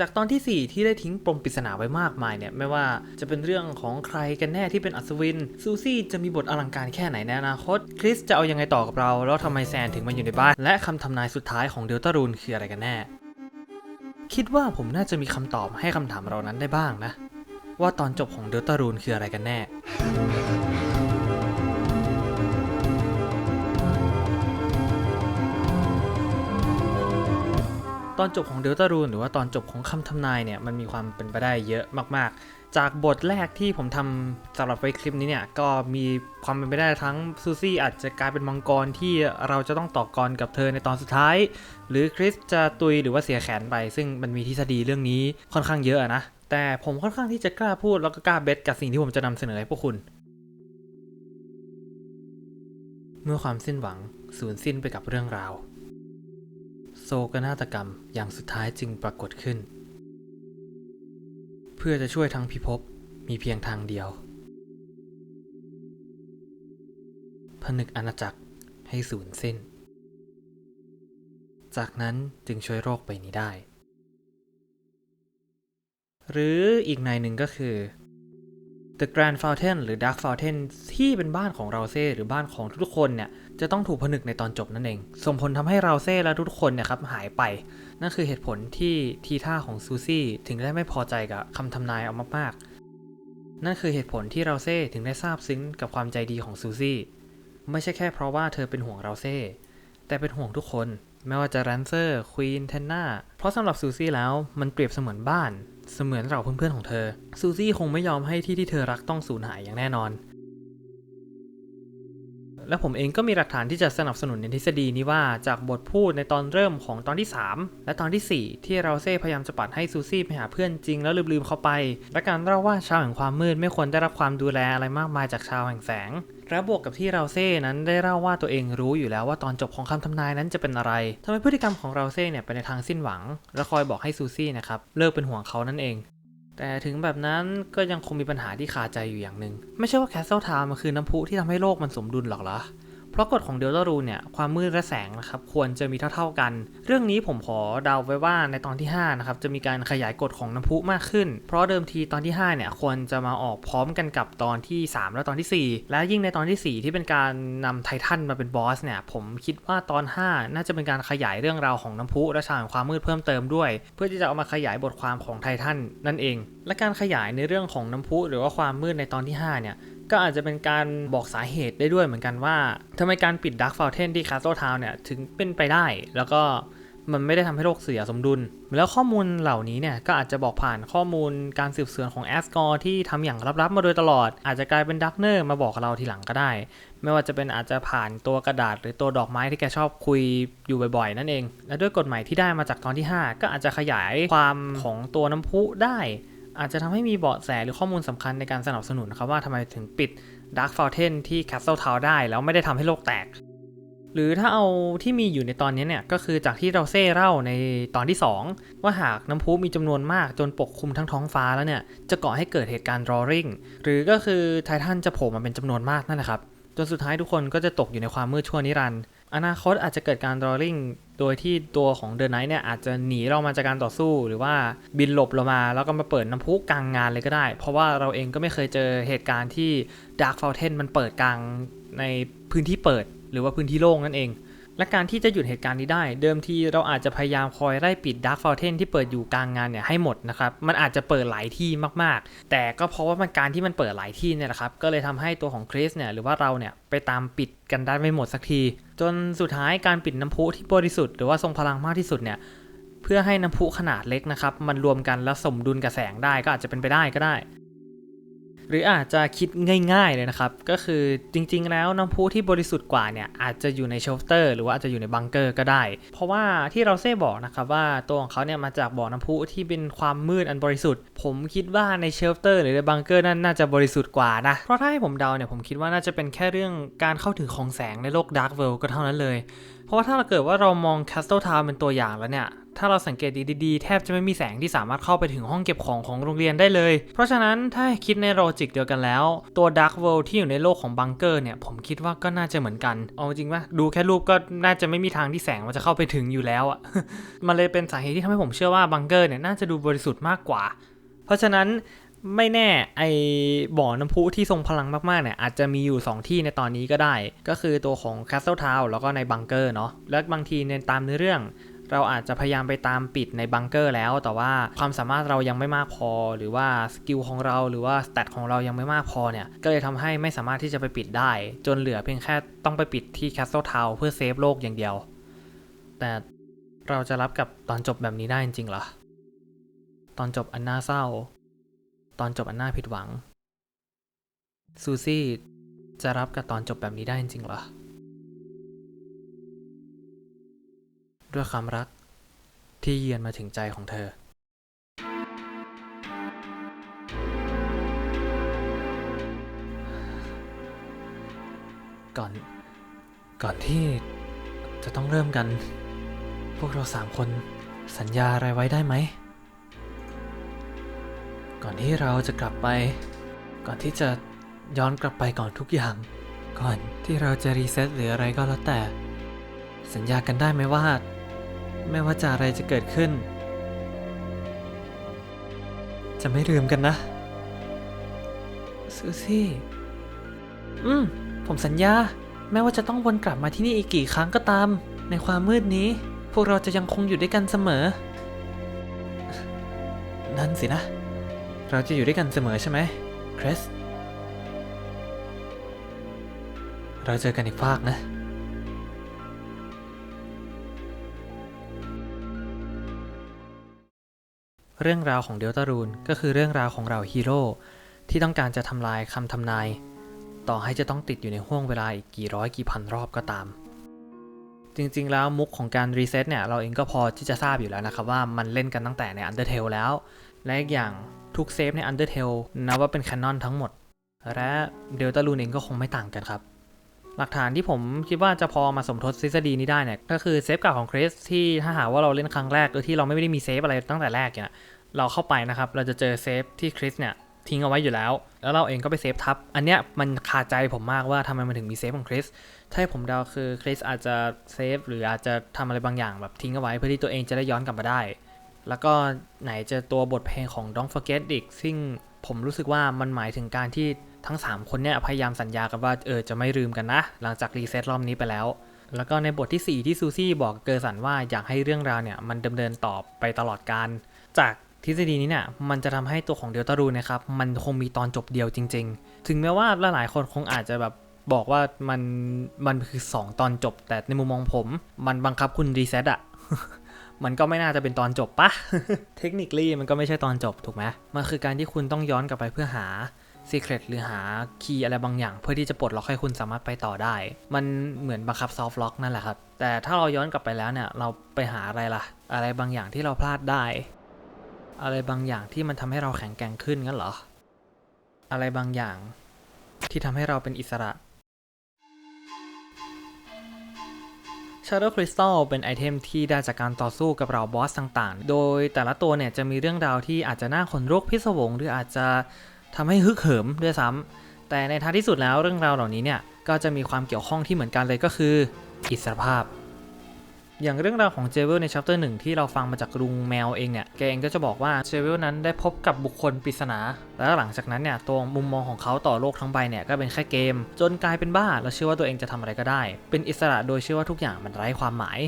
จากตอนที่ 4 ที่ได้ทิ้งปมปริศนาไว้มากมายเนี่ยไม่ว่าจะเป็นเรื่องของใครกันแน่ที่เป็นอัศวิน ซูซี่จะมีบทอลังการแค่ไหนในอนาคต คริสจะเอายังไงต่อกับเรา แล้วทำไมแซนถึงมาอยู่ในบ้าน และคำทำนายสุดท้ายของเดลตารูนคืออะไรกันแน่ คิดว่าผมน่าจะมีคำตอบให้คำถามเรานั้นได้บ้างนะ ว่าตอนจบของเดลตารูนคืออะไรกันแน่ ตอนจบของเดลตารูนหรือว่าตอนจบของคำทำนายเนี่ยมันมีความเป็นไปได้เยอะมาก ๆ จากบทแรกที่ผมทำสำหรับไว้คลิปนี้เนี่ยก็มีความเป็นไปได้ทั้งซูซี่อาจจะกลายเป็นมังกรที่เราจะต้องต่อกรกับเธอในตอนสุดท้าย หรือคริสจะตุยหรือว่าเสียแขนไป ซึ่งมันมีทฤษฎีเรื่องนี้ค่อนข้างเยอะนะแต่ผมค่อนข้างที่จะกล้าพูดแล้วก็กล้าเบสกับสิ่งที่ผมจะนำเสนอให้พวกคุณ เมื่อความสิ้นหวังสูญสิ้นไปกับเรื่องราว โศกนาฏกรรมอย่างสุดท้ายจึงปรากฏขึ้น เพื่อจะช่วยทั้งพิภพมีเพียงทางเดียว ผนึกอาณาจักรให้สูญสิ้น จากนั้นจึงช่วยโรคไปนี้ได้ หรืออีกในหนึ่งก็คือ The Grand Fountain หรือ Dark Fountain ที่เป็นบ้านของเราเซ่หรือบ้านของทุกๆคนเนี่ย จะต้องถูกผนึกในตอนจบนั่นเอง ส่งผลทำให้เราเซ่และทุกคนเนี่ยครับหายไป นั่นคือเหตุผลที่ทีท่าของซูซี่ถึงได้ไม่พอใจกับคำทำนายเอามากๆ นั่นคือเหตุผลที่เราเซ่ถึงได้ซาบซึ้งกับความใจดีของซูซี่ ไม่ใช่แค่เพราะว่าเธอเป็นห่วงเราเซ่ แต่เป็นห่วงทุกคน ไม่ว่าจะแรนเซอร์ ควีน เทนนาเพราะสำหรับซูซี่แล้วมันเปรียบเสมือนบ้าน เสมือนเราเพื่อนๆของเธอ ซูซี่คงไม่ยอมให้ที่ที่เธอรักต้องสูญหายอย่างแน่นอน และผมเองก็มีหลักฐานที่จะสนับสนุนในทฤษฎีนี้ว่าจากบทพูดในตอนเริ่มของตอนที่ 3 และตอนทีสี่ 4 ที่เราเซ่พยายามจะปัดให้ซูซี่ไปหาเพื่อนจริงแล้วลืมๆเขาไป และการเล่าว่าชาวแห่งความมืดไม่ควรได้รับความดูแลอะไรมากมายจากชาวแห่งแสงและบวกกับที่เราเซ่นั้นได้เล่าว่าตัวเองรู้อยู่แล้วว่าตอนจบของคำทำนายนั้นจะเป็นอะไรทำให้พฤติกรรมของเราเซ่เนี่ยไปในทางสิ้นหวัง และคอยบอกให้ซูซี่นะครับเลิกเป็นห่วงเขานั่นเอง แต่ถึงแบบนั้นก็ยังคงมีปัญหาที่คาใจอยู่อย่างหนึ่งไม่ใช่ว่าแคสเซิลทาวมันคือน้ำพุที่ทำให้โลกมันสมดุลหรอกเหรอ เพราะกฎของเดลตารูเนี่ยความมืดและแสงนะครับควรจะมีเท่าๆกัน เรื่องนี้ผมขอเดาไว้ว่าในตอนที่5นะครับจะมีการขยายกฎของน้ำพุมากขึ้น เพราะเดิมทีตอนที่5เนี่ยควรจะมาออกพร้อมกันกับตอนที่ 3 และตอนที่ 4 และยิ่งในตอนที่ 4 ที่เป็นการนำไททันมาเป็นบอสเนี่ยผมคิดว่าตอน 5 น่าจะเป็นการขยายเรื่องราวของน้ำพุและชาแห่งความมืดเพิ่มเติมด้วย เพื่อที่จะเอามาขยายบทความของไททันนั่นเอง และการขยายในเรื่องของน้ำพุหรือว่าความมืดในตอนที่5เนี่ย ก็อาจจะเป็นการบอกสาเหตุได้ด้วยเหมือนกันว่าทำไมการปิด Dark Fountain ที่ Castle Town เนี่ยถึงเป็นไปได้ แล้วก็มันไม่ได้ทำให้โลกเสียสมดุล แล้วข้อมูลเหล่านี้เนี่ยก็อาจจะบอกผ่านข้อมูลการสืบสวนของแอสกอร์ที่ทำอย่างลับๆมาโดยตลอด อาจจะกลายเป็นดักเนอร์มาบอกเราทีหลังก็ได้ ไม่ว่าจะเป็นอาจจะผ่านตัวกระดาษ หรือตัวดอกไม้ที่แกชอบคุยอยู่บ่อยๆ นั่นเอง และด้วยกฎหมายที่ได้มาจากตอนที่ 5 ก็อาจจะขยายความของตัวน้ำพุได้ อาจจะทำให้มีเบาะแสหรือข้อมูลสำคัญในการสนับสนุนนะครับว่าทำไมถึงปิด Dark Fountain ที่ Castle Town ได้ แล้วไม่ได้ทำให้โลกแตก หรือถ้าเอาที่มีอยู่ในตอนนี้เนี่ย ก็คือจากที่เราเซ่เล่าในตอนที่ 2 ว่าหากน้ำพุมีจำนวนมากจนปกคลุมทั้งท้องฟ้าแล้วเนี่ย จะก่อให้เกิดเหตุการณ์ roaring หรือก็คือไททันจะโผล่มาเป็นจำนวนมากนั่นแหละครับจนสุดท้ายทุกคนก็จะตกอยู่ในความมืดชั่วนิรันดร์ อนาคตอาจจะเกิดการดรอลิงโดยที่ตัวของเดอะไนท์เนี่ยอาจจะหนีเรามาจากการต่อสู้หรือว่าบินหลบเรามา แล้วก็มาเปิดน้ำพุกลางงานเลยก็ได้ เพราะว่าเราเองก็ไม่เคยเจอเหตุการณ์ที่ดาร์คเฟลเทนมันเปิดกลางในพื้นที่เปิด หรือว่าพื้นที่โล่งนั่นเอง และการที่จะหยุดเหตุการณ์นี้ได้ เดิมทีเราอาจจะพยายามคอยไล่ปิด Dark Fountain ที่เปิดอยู่กลางงานเนี่ยให้หมดนะครับ มันอาจจะเปิดหลายที่มากๆ แต่ก็เพราะว่ามันการที่มันเปิดหลายที่เนี่ยแหละครับ ก็เลยทำให้ตัวของคริสเนี่ยหรือว่าเราเนี่ยไปตามปิดกันได้ไม่หมดสักที จนสุดท้ายการปิดน้ำพุที่บริสุทธิ์หรือว่าทรงพลังมากที่สุดเนี่ยเพื่อให้น้ำพุขนาดเล็กนะครับมันรวมกันแล้วสมดุลกับแสงได้ก็อาจจะเป็นไปได้ก็ได้ หรืออาจจะคิดง่าย ๆเลยนะครับ ก็คือจริงๆ แล้วน้ำพุที่บริสุทธิ์กว่าเนี่ยอาจจะอยู่ในเชลเตอร์ หรือว่าอาจจะอยู่ในบังเกอร์ก็ได้ เพราะว่าที่เราเซ่บอกนะครับว่าตัวของเขาเนี่ยมาจากบ่อน้ำพุที่เป็นความมืดอันบริสุทธิ์ ผมคิดว่าในเชลเตอร์ หรือในบังเกอร์นั่นน่าจะบริสุทธิ์กว่านะ เพราะถ้าให้ผมเดาเนี่ยผมคิดว่าน่าจะเป็นแค่เรื่องการเข้าถึงของแสงในโลกดาร์กเวิลด์ก็เท่านั้นเลย เพราะว่าถ้าเราเกิดว่าเรามอง Castle Town เป็นตัวอย่างแล้วเนี่ย ถ้าเราสังเกตดีๆ แทบจะไม่มีแสงที่สามารถเข้าไปถึงห้องเก็บของของโรงเรียนได้เลย เพราะฉะนั้นถ้าคิดในโลจิกเดียวกันแล้ว ตัว Dark World ที่อยู่ในโลกของบังเกอร์เนี่ย ผมคิดว่าก็น่าจะเหมือนกัน เอาจริงว่าดูแค่รูปก็น่าจะไม่มีทางที่แสงมันจะเข้าไปถึงอยู่แล้วอะมันเลยเป็นสาเหตุที่ทำให้ผมเชื่อว่าบังเกอร์เนี่ยน่าจะดูบริสุทธิ์มากกว่า เพราะฉะนั้น ไม่แน่ไอบ่อน้ำพุที่ทรงพลังมากๆเนี่ยอาจจะมีอยู่ 2 ที่ในตอนนี้ก็ได้ ก็คือตัวของ Castle Town แล้วก็ในบังเกอร์เนาะและบางทีในตามเนื้อเรื่อง เราอาจจะพยายามไปตามปิดในบังเกอร์แล้ว แต่ว่าความสามารถเรายังไม่มากพอ หรือว่าสกิลของเราหรือว่าสเตตของเรายังไม่มากพอเนี่ยก็เลยทำให้ไม่สามารถที่จะไปปิดได้ จนเหลือเพียงแค่ต้องไปปิดที่ Castle Town เพื่อเซฟโลกอย่างเดียว แต่เราจะรับกับตอนจบแบบนี้ได้จริงๆเหรอตอนจบอันน่าเศร้า ตอนจบอันน่าผิดหวัง ซูซี่จะรับกับตอนจบแบบนี้ได้จริงๆเหรอ ด้วยความรักที่เยือนมาถึงใจของเธอก่อน ก่อนที่จะต้องเริ่มกัน พวกเราสามคนสัญญาอะไรไว้ได้ไหม ก่อนที่เราจะกลับไป ก่อนที่จะย้อนกลับไปก่อนทุกอย่าง ก่อนที่เราจะรีเซ็ตหรืออะไรก็แล้วแต่ สัญญากันได้ไหมว่า ไม่ว่าจะอะไรจะเกิดขึ้น จะไม่ลืมกันนะซูซี่อืม ผมสัญญา แม้ว่าจะต้องวนกลับมาที่นี่อีกกี่ครั้งก็ตาม ในความมืดนี้ พวกเราจะยังคงอยู่ด้วยกันเสมอ นั่นสินะ เราจะอยู่ด้วยกันเสมอใช่ไหมคริสเราเจอกันอีกฟากนะเรื่องราวของเดลตารูนก็คือเรื่องราวของเราฮีโร่ที่ต้องการจะทำลายคำทำนาย ต่อให้จะต้องติดอยู่ในห่วงเวลาอีกกี่ร้อยกี่พันรอบก็ตาม จริงๆ แล้วมุกของการรีเซ็ตเนี่ย เราเองก็พอที่จะทราบอยู่แล้วนะครับว่ามันเล่นกันตั้งแต่ใน Undertale แล้ว และอีกอย่างทุกเซฟใน Undertale นับว่าเป็นแคนนอนทั้งหมด และเดลตารูนเองก็คงไม่ต่างกันครับ หลักฐานที่ผมคิดว่าจะพอมาสมทดทฤษฎีนี้ได้เนี่ย ก็คือเซฟเก่าของคริสที่ถ้าหาว่าเราเล่นครั้งแรกโดยที่เราไม่ได้มีเซฟอะไรตั้งแต่แรกเนี่ยเราเข้าไปนะครับ เราจะเจอเซฟที่คริสเนี่ยทิ้งเอาไว้อยู่แล้ว แล้วเราเองก็ไปเซฟทับ อันเนี้ยมันคาใจผมมากว่าทำไมมันถึงมีเซฟของคริส ถ้าให้ผมเดาคือคริสอาจจะเซฟหรืออาจจะทำอะไรบางอย่างแบบทิ้งเอาไว้เพื่อที่ตัวเองจะได้ย้อนกลับมาได้ แล้วก็ไหนจะตัวบทเพลงของ Don't Forget อีกซึ่งผมรู้สึกว่ามันหมายถึงการที่ทั้ง 3 คนเนี่ยพยายามสัญญากันว่าเออจะไม่ลืมกันนะ หลังจากรีเซ็ตรอบนี้ไปแล้ว แล้วก็ในบทที่ 4 ที่ซูซี่บอกเกอร์สันว่าอยากให้เรื่องราวเนี่ยมันดำเนินต่อไปตลอดการ จากทฤษฎีนี้เนี่ยมันจะทำให้ตัวของเดลตารูนะครับมันคงมีตอนจบเดียวจริง ๆ ถึงแม้ว่าหลายๆคนคงอาจจะแบบบอกว่ามันมันคือ 2 ตอนจบ แต่ในมุมมองผม มันบังคับคุณรีเซ็ตอะ มันก็ไม่น่าจะเป็นตอนจบปะเทคนิคลี่มันก็ไม่ใช่ตอนจบถูกไหมมันคือการที่คุณต้องย้อนกลับไปเพื่อหา Secret หรือหาคีย์อะไรบางอย่าง เพื่อที่จะปลดล็อกให้คุณสามารถไปต่อได้ มันเหมือนบังคับซอฟต์ล็อกนั่นแหละครับ แต่ถ้าเราย้อนกลับไปแล้วเนี่ย เราไปหาอะไรล่ะ อะไรบางอย่างที่เราพลาดได้ อะไรบางอย่างที่มันทำให้เราแข็งแกร่งขึ้นงั้นเหรอ อะไรบางอย่างที่ทำให้เราเป็นอิสระ Shadow Crystal เป็นไอเทมที่ได้จากการต่อสู้กับเราบอสต่างๆ โดยแต่ละตัวเนี่ยจะมีเรื่องราวที่อาจจะน่าขนลุกพิศวง หรืออาจจะทำให้ฮึกเหิมด้วยซ้ำแต่ในท้ายที่สุดแล้วเรื่องราวเหล่านี้เนี่ยก็จะมีความเกี่ยวข้องที่เหมือนกันเลยก็คือ อิสรภาพ อย่างเรื่องราวของเจเวลในชัปเตอร์หนึ่งที่เราฟังมาจากลุงแมวเองเนี่ยแกเองก็จะบอกว่าเจเวลนั้นได้พบกับบุคคลปริศนา แล้วหลังจากนั้นเนี่ยตัวมุมมองของเขาต่อโลกทั้งใบเนี่ยก็เป็นแค่เกม จนกลายเป็นบ้าแล้วเชื่อว่าตัวเองจะทำอะไรก็ได้ เป็นอิสระโดยเชื่อว่าทุกอย่างมันไร้ความหมาย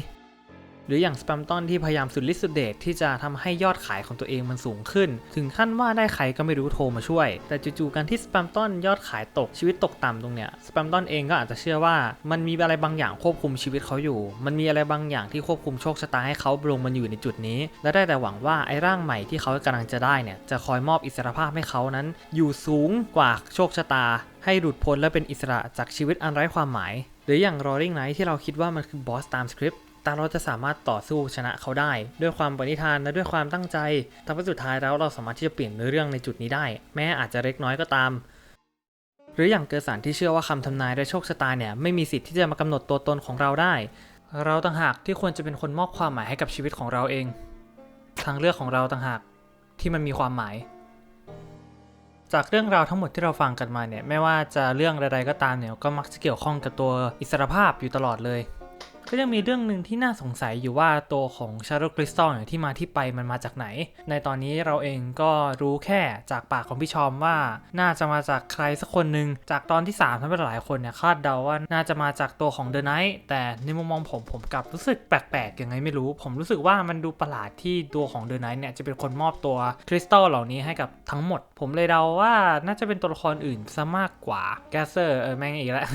หรืออย่างสแปมตันที่พยายามสุดฤทธิ์สุดเดชที่จะทำให้ยอดขายของตัวเองมันสูงขึ้น ถึงขั้นว่าได้ใครก็ไม่รู้โทรมาช่วย แต่จู่ๆการที่สแปมตันยอดขายตกชีวิตตกต่ำตรงเนี้ยสแปมตันเองก็อาจจะเชื่อว่ามันมีอะไรบางอย่างควบคุมชีวิตเขาอยู่ มันมีอะไรบางอย่างที่ควบคุมโชคชะตาให้เขาลงมันอยู่ในจุดนี้ และได้แต่หวังว่าไอ้ร่างใหม่ที่เขากำลังจะได้เนี่ยจะคอยมอบอิสรภาพให้เขานั้น อยู่สูงกว่าโชคชะตา ให้หลุดพ้นและเป็นอิสระจากชีวิตอันไร้ความหมาย หรืออย่าง Roaring Night ที่เราคิดว่ามันคือบอสตามสคริปต์ แต่เราจะสามารถต่อสู้ชนะเขาได้ ด้วยความปณิธานและด้วยความตั้งใจทำให้สุดท้ายแล้วเราสามารถที่จะเปลี่ยนเนื้อเรื่องในจุดนี้ได้ แม้อาจจะเล็กน้อยก็ตาม หรืออย่างเกอร์สันที่เชื่อว่าคำทำนายและโชคชะตาเนี่ยไม่มีสิทธิ์ที่จะมากำหนดตัวตนของเราได้ เราต่างหากที่ควรจะเป็นคนมอบความหมายให้กับชีวิตของเราเองทางเลือกของเราต่างหากที่มันมีความหมาย จากเรื่องราวทั้งหมดที่เราฟังกันมาเนี่ยไม่ว่าจะเรื่องใดๆก็ตามเนี่ยก็มักจะเกี่ยวข้องกับตัวอิสรภาพอยู่ตลอดเลย ก็ยังมีเรื่องหนึ่งที่น่าสงสัยอยู่ว่าตัวของ Shadow Crystal เนี่ยที่มาที่ไปมันมาจากไหน ในตอนนี้เราเองก็รู้แค่จากปากของพี่ชอมว่า น่าจะมาจากใครสักคนหนึ่งจากตอนที่3ทั้งหลายคนเนี่ยคาดเดาว่าน่าจะมาจากตัวของ The Knight แต่ในมุมมองผมผมกลับรู้สึกแปลกๆยังไงไม่รู้ ผมรู้สึกว่ามันดูประหลาดที่ตัวของ The Knight เนี่ยจะเป็นคนมอบตัวคริสตัลเหล่านี้ให้กับทั้งหมดผมเลยเดาว่าน่าจะเป็นตัวละครอื่นซะมากกว่าแกสเซอร์เออแม่งอีกแล้ว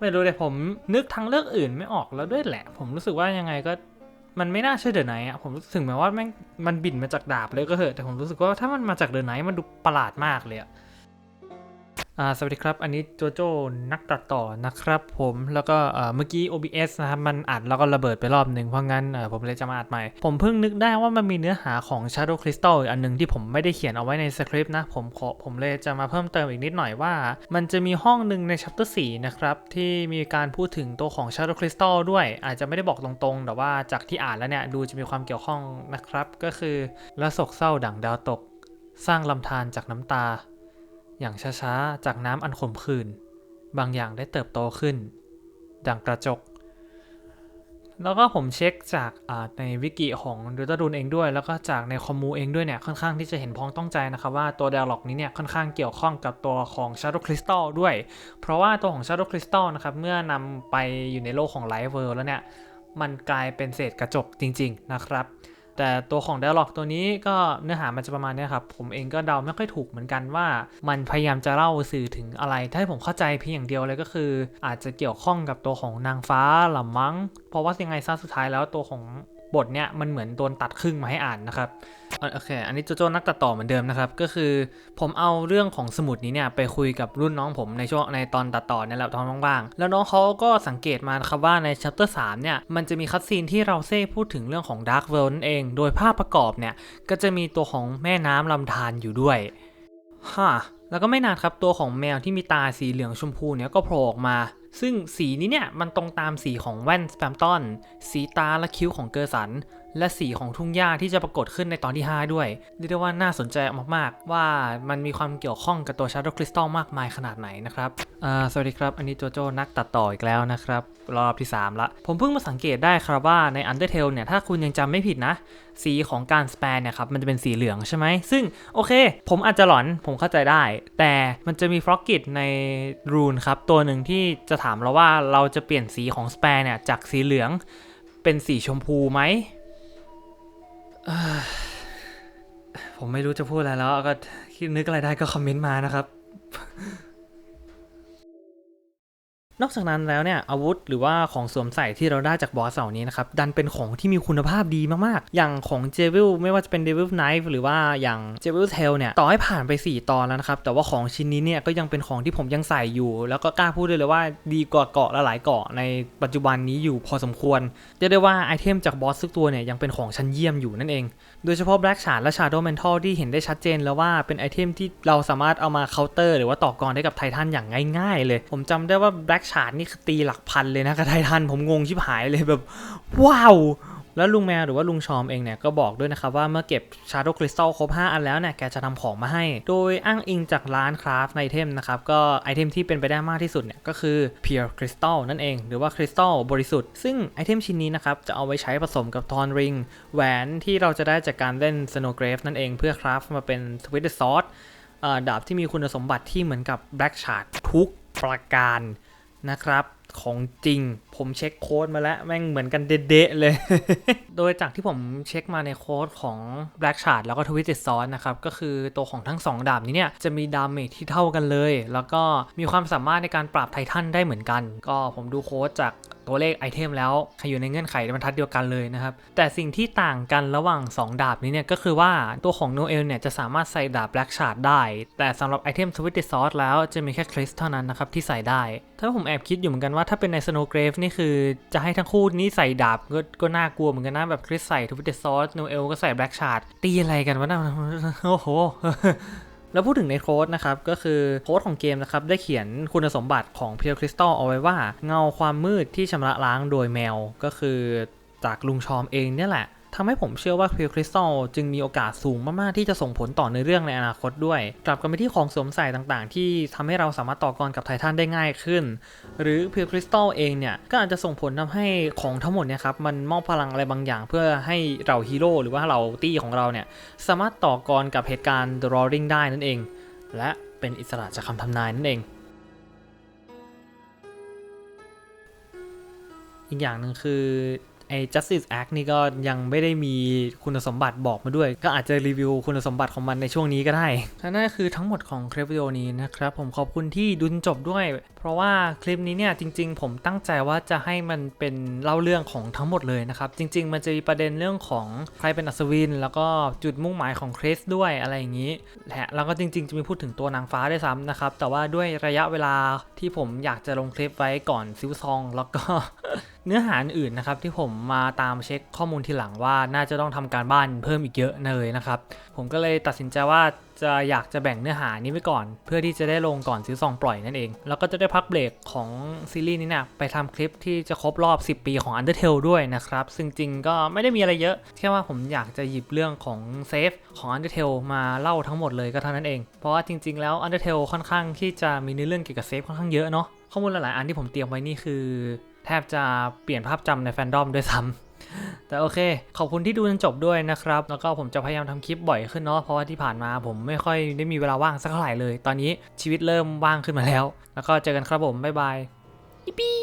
ไม่รู้เลยผมนึกทางเลือกอื่นไม่ออกแล้วด้วยแหละ ผมรู้สึกว่ายังไงก็มันไม่น่าใช่เดอะไนท์อะผมรู้สึกถึงแม้ว่าแม่งมันบินมาจากดาบเลยก็เถอะแต่ผมรู้สึกว่าถ้ามันมาจากเดอะไนท์มันดูประหลาดมากเลยอะอ่า สวัสดีครับ อันนี้โจโจ้นักตัดต่อนะครับผมแล้วก็เมื่อกี้ OBS นะครับมันอัดแล้วก็ระเบิดไปรอบหนึ่งเพราะงั้นผมเลยจะมาอัดใหม่ ผมเพิ่งนึกได้ว่ามันมีเนื้อหาของ Shadow Crystal อีกอันหนึงที่ผมไม่ได้เขียนเอาไว้ในสคริปต์นะ ผมขอผมเลยจะมาเพิ่มเติมอีกนิดหน่อยว่า มันจะมีห้องหนึ่งใน chapter 4 นะครับ ที่มีการพูดถึงตัวของ Shadow Crystal ด้วย อาจจะไม่ได้บอกตรงๆ แต่ว่าจากที่อ่านแล้วเนี่ยดูจะมีความเกี่ยวข้องนะครับ ก็คือละศกเศร้าดั่งดาวตก สร้างลำธารจากน้ำตา อย่างช้าๆ จากน้ำอันขมขื่นบางอย่างได้เติบโตขึ้น ดังกระจก แล้วก็ผมเช็คจากในวิกิของดูตาดูนเองด้วย แล้วก็จากในคอมมูเองด้วยเนี่ย ค่อนข้างที่จะเห็นพ้องต้องใจนะครับว่าตัว dialog นี้เนี่ย ค่อนข้างเกี่ยวข้องกับตัวของ Shadow Crystal ด้วย เพราะว่าตัวของ Shadow Crystal นะครับ เมื่อนำไปอยู่ในโลกของ Light World แล้วเนี่ย มันกลายเป็นเศษกระจกจริง ๆ นะครับ แต่ตัวของ dialog ตัวนี้ก็เนื้อหามันจะประมาณนี้ครับ ผมเองก็เดาไม่ค่อยถูกเหมือนกันว่า มันพยายามจะเล่าสื่อถึงอะไร ถ้าให้ผมเข้าใจเพียงอย่างเดียวเลยก็คือ อาจจะเกี่ยวข้องกับตัวของนางฟ้าหรือมั้ง เพราะว่ายังไงซะสุดท้ายแล้วตัวของ บทเนี้ยมันเหมือนโดนตัดครึ่งมาให้อ่านนะครับโอเค อันนี้โจโจ้นักตัดต่อเหมือนเดิมนะครับ ก็คือผมเอาเรื่องของสมุดนี้เนี่ยไปคุยกับรุ่นน้องผมในช่วงในตอนตัดต่อเนี่ยแหละตอนว่างๆแล้วน้องเขาก็สังเกตมาครับว่าใน chapter 3เนี่ยมันจะมีคัดซีนที่เราเซ่พูดถึงเรื่องของ Dark World นั่นเอง โดยภาพประกอบเนี่ยก็จะมีตัวของแม่น้ำลำธารอยู่ด้วยฮะแล้วก็ไม่นานครับตัวของแมวที่มีตาสีเหลืองชมพูเนี่ยก็โผล่ออกมา ซึ่งสีนี้เนี่ยมันตรงตามสีของแว่นสแปมตันสีตาและคิ้วของเกอร์สัน และสีของทุ่งหญ้าที่จะปรากฏขึ้นในตอนที่ 5 ด้วยเรียกได้ว่าน่าสนใจมากๆ ว่ามันมีความเกี่ยวข้องกับตัว Shadow Crystal มากมายขนาดไหนนะครับสวัสดีครับ อันนี้โจโจ้นักตัดต่ออีกแล้วนะครับ รอบที่ 3 ละ ผมเพิ่งมาสังเกตได้ครับว่าใน Undertale เนี่ย ถ้าคุณยังจำไม่ผิดนะ สีของการสแปนเนี่ยครับ มันจะเป็นสีเหลืองใช่ไหม ซึ่งโอเค ผมอาจจะหลอนผมเข้าใจได้ แต่มันจะมีฟลอกกิตในรูนครับ ตัวหนึ่งที่จะถามเราว่าเราจะเปลี่ยนสีของสแปนเนี่ยจากสีเหลืองเป็นสีชมพูไหม ผมไม่รู้จะพูดอะไรแล้วก็คิดนึกอะไรได้ก็คอมเมนต์มานะครับ นอกจากนั้นแล้วเนี่ยอาวุธหรือว่าของสวมใส่ที่เราได้จากบอสเหล่านี้นะครับ ดันเป็นของที่มีคุณภาพดีมากๆ อย่างของเจวิลไม่ว่าจะเป็นเดวิลไนฟ์หรือว่าอย่างเจวิลเทลเนี่ย ต่อให้ผ่านไป 4 ตอนแล้วนะครับ แต่ว่าของชิ้นนี้เนี่ยก็ยังเป็นของที่ผมยังใส่อยู่ แล้วก็กล้าพูดได้เลยว่าดีกว่าเกาะหลายๆเกาะในปัจจุบันนี้อยู่พอสมควรเรียกได้ว่าไอเทมจากบอสทุกตัวเนี่ยยังเป็นของชั้นเยี่ยมอยู่นั่นเอง โดยเฉพาะ Black Shard และ Shadow Mantle ที่เห็นได้ชัดเจนแล้วว่าเป็นไอเทมที่เราสามารถเอามาเคาน์เตอร์หรือว่าต่อกรได้กับไททันอย่างง่ายๆเลย ผมจำได้ว่า Black Shard นี่คือตีหลักพันเลยนะกับไททันผมงงชิบหายเลยแบบว้าว แล้วลุงแมวหรือว่าลุงชอมเองเนี่ยก็บอกด้วยนะครับว่าเมื่อเก็บ Shadow Crystal ครบ 5 อันแล้วเนี่ยแกจะทำของมาให้ โดยอ้างอิงจากร้านคราฟไอเทมนะครับก็ไอเทมที่เป็นไปได้มากที่สุดเนี่ยก็คือ Pure Crystal นั่นเองหรือว่าคริสตัลบริสุทธิ์ซึ่งไอเทมชิ้นนี้นะครับจะเอาไว้ใช้ผสมกับทอนริงแหวนที่เราจะได้จากการเล่น Snowgrave นั่นเองเพื่อคราฟมาเป็น Twisted Sword เอ่อดาบที่มีคุณสมบัติที่เหมือนกับ Black Shard ทุกประการนะครับ ของจริง ผมเช็คโค้ดมาแล้วแม่งเหมือนกันเดะๆเลย โดยจากที่ผมเช็คมาในโค้ดของ Black Shard แล้วก็ Twisted s w o r นะครับ ก็คือตัวของทั้ง 2 ดาบนี้เนี่ย จะมีดาเมจที่เท่ากันเลย แล้วก็มีความสามารถในการปราบไททันได้เหมือนกัน ก็ผมดูโค้ดจากตัวเลขไอเทมแล้วอยู่ในเงื่อนไขบรรทัดเดียวกันเลยนะครับ แต่สิ่งที่ต่างกันระหว่าง 2 ดาบนี้เนี่ย ก็คือว่าตัวของโนเอลเนี่ยจะสามารถใส่ดาบแบล็กชาร์ดได้ แต่สำหรับไอเทมสวิตติซอสแล้วจะมีแค่คริสเท่านั้นนะครับที่ใส่ได้ ถ้าผมแอบคิดอยู่เหมือนกันว่าถ้าเป็นในสโนว์เกรฟนี่คือจะให้ทั้งคู่นี้ใส่ดาบก็ก็น่ากลัวเหมือนกันนะแบบคริสใส่ทูบิเดซอสโนเอลก็ใส่แบล็กชาร์ดตีอะไรกันวะนะโอ้โหแล้วพูดถึงในโค้ดนะครับ ก็คือโค้ดของเกมนะครับ ได้เขียนคุณสมบัติของเพียวคริสตัลเอาไว้ว่า เงาความมืดที่ชำระล้างโดยแมวก็คือจากลุงชอมเองเนี่ยแหละ ทำให้ผมเชื่อว่าเพียวคริสตัลจึงมีโอกาสสูงมาก ๆ ที่จะส่งผลต่อในเรื่องในอนาคตด้วย กลับกันไปที่ของสวมใส่ต่างๆ ที่ทำให้เราสามารถต่อกรกับไททันได้ง่ายขึ้น หรือเพียวคริสตัลเองเนี่ย ก็อาจจะส่งผลทำให้ของทั้งหมดเนี่ยครับ มันมอบพลังอะไรบางอย่าง เพื่อให้เราฮีโร่หรือว่าเราตี้ของเราเนี่ย สามารถต่อกรกับเหตุการณ์ The Roaring ได้นั่นเอง และเป็นอิสระจากคำทำนายนั่นเองอีกอย่างหนึ่งคือ ไอ้ Justice Act นี่ก็ยังไม่ได้มีคุณสมบัติบอกมาด้วย ก็อาจจะรีวิวคุณสมบัติของมันในช่วงนี้ก็ได้และนั่นก็คือทั้งหมดของคลิปวิดีโอนี้นะครับ ผมขอบคุณที่ดูจนจบด้วย เพราะว่าคลิปนี้เนี่ยจริง ๆ ผมตั้งใจว่าจะให้มันเป็นเล่าเรื่องของทั้งหมดเลยนะครับ จริง ๆ มันจะมีประเด็นเรื่องของใครเป็นอัศวิน แล้วก็จุดมุ่งหมายของคริสด้วยอะไรอย่างนี้และแล้วก็จริง ๆ จะมีพูดถึงตัวนางฟ้าด้วยซ้ำนะครับแต่ว่าด้วยระยะเวลาที่ผมอยากจะลงคลิปไว้ก่อนซิวซอง แล้วก็ เนื้อหาอื่นนะครับที่ผมมาตามเช็คข้อมูลทีหลังว่าน่าจะต้องทำการบ้านเพิ่มอีกเยอะเลยนะครับผมก็เลยตัดสินใจว่าจะอยากจะแบ่งเนื้อหานี้ไว้ก่อน เพื่อที่จะได้ลงก่อนซื้อซองปล่อยนั่นเอง แล้วก็จะได้พักเบรกของซีรีส์นี้เนี่ยไปทำคลิปที่จะครบรอบ 10 ปีของ Undertale ด้วยนะครับ ซึ่งจริงก็ไม่ได้มีอะไรเยอะ แค่ว่าผมอยากจะหยิบเรื่องของเซฟของ Undertale มาเล่าทั้งหมดเลยก็เท่านั้นเอง เพราะว่าจริง ๆ แล้ว Undertale ค่อนข้างที่จะมีเนื้อเรื่องเกี่ยวกับเซฟค่อนข้างเยอะเนาะข้อมูลหลายๆอันที่ผมเตรียมไว้นี่คือ แทบจะเปลี่ยนภาพจำในแฟนดอมด้วยซ้ำแต่โอเค ขอบคุณที่ดูจนจบด้วยนะครับ แล้วก็ผมจะพยายามทำคลิปบ่อยขึ้นเนาะเพราะว่าที่ผ่านมาผมไม่ค่อยได้มีเวลาว่างสักเท่าไหร่เลย ตอนนี้ชีวิตเริ่มว่างขึ้นมาแล้ว แล้วก็เจอกันครับผมบ๊ายบายยิปปี้